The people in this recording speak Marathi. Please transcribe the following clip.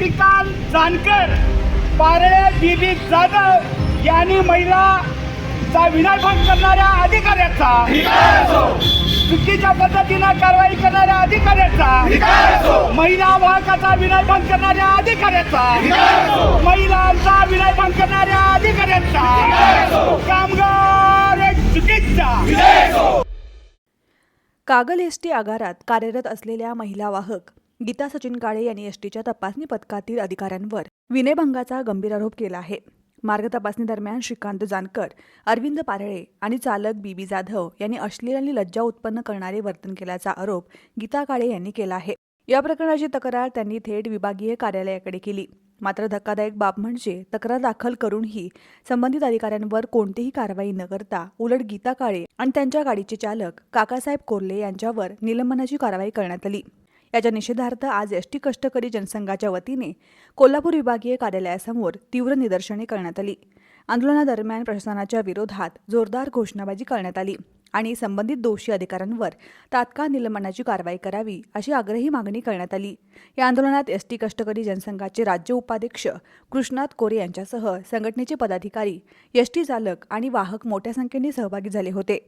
शशिकांत जानकर पारळे दिलीप जाधव यांनी महिलाचा विनाशभंग करणाऱ्या अधिकाऱ्याचा. चुकीच्या पद्धतीनं कारवाई करणाऱ्या अधिकाऱ्याचा. महिला वाहकाचा विनाशभंग करणाऱ्या अधिकाऱ्याचा. महिलांचा विनाशभंग करणाऱ्या अधिकाऱ्याचा. कामगार चुकीचा. कागल एस टी आगारात कार्यरत असलेल्या महिला वाहक गीता सचिन काळे यांनी एसटीच्या तपासणी पथकातील अधिकाऱ्यांवर विनयभंगाचा गंभीर आरोप केला आहे. मार्ग तपासणी दरम्यान श्रीकांत जानकर अरविंद पारळे आणि चालक बीबी जाधव यांनी अश्लील आणि लज्जा उत्पन्न करणारे वर्तन केल्याचा आरोप गीता काळे यांनी केला आहे. या प्रकरणाची तक्रार त्यांनी थेट विभागीय कार्यालयाकडे केली. मात्र धक्कादायक बाब म्हणजे तक्रार दाखल करूनही संबंधित अधिकाऱ्यांवर कोणतीही कारवाई न करता उलट गीता काळे आणि त्यांच्या गाडीचे चालक काकासाहेब कोर्ले यांच्यावर निलंबनाची कारवाई करण्यात आली. याच्या निषेधार्थ आज एसटी कष्टकरी जनसंघाच्या वतीने कोल्हापूर विभागीय कार्यालयासमोर तीव्र निदर्शने करण्यात आली. आंदोलनादरम्यान प्रशासनाच्या विरोधात जोरदार घोषणाबाजी करण्यात आली आणि संबंधित दोषी अधिकाऱ्यांवर तात्काळ निलंबनाची कारवाई करावी अशी आग्रही मागणी करण्यात आली. या आंदोलनात एसटी कष्टकरी जनसंघाचे राज्य उपाध्यक्ष कृष्णात कोरे यांच्यासह संघटनेचे पदाधिकारी एसटी चालक आणि वाहक मोठ्या संख्येने सहभागी झाले होते.